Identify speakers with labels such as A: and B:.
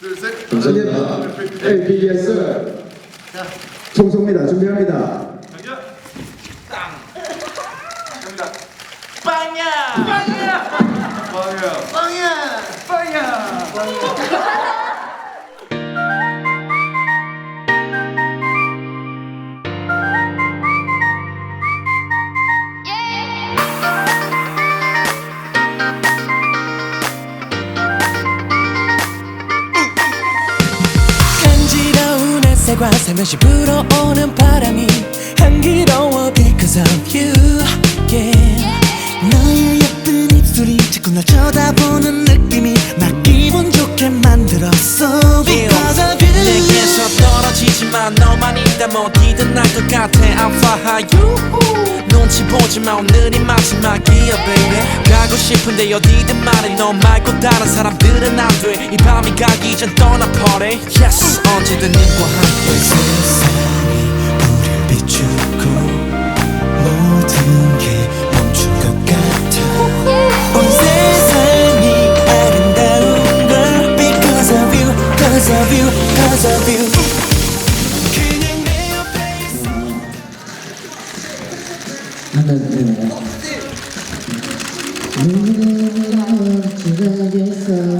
A: 둘, 셋.
B: 감사합니다. LPS 총소입니다. 준비합니다.
A: 당겨. 땅. 갑니다. 빵야. 빵야. 빵야. 빵야. 빵야.
C: 간지 햇살과 살며시 불어오는 바람이 향기로워 because of you yeah. 너의 예쁜 입술이 자꾸 날 쳐다보는 느낌이 날 기분 좋게 만들었어. Because of you.
D: 내게서 떨어지지만 너만 있다면 어디든 날것 같아. I'm fly you 눈치 보지마. 오늘이 마지막이야 baby. 가고 싶은데 어디든 말해. 너 말고 다른 사람들은 안돼이 밤이 가기 전 떠나 party. Yes. 언제든 님과 함께
C: 세상이 우릴 비추고 모든 게 멈춘 것 같아. 온 세상이 아름다운 걸 Because of you, because of you, because of you. 옆에 있어.
E: 지나겠어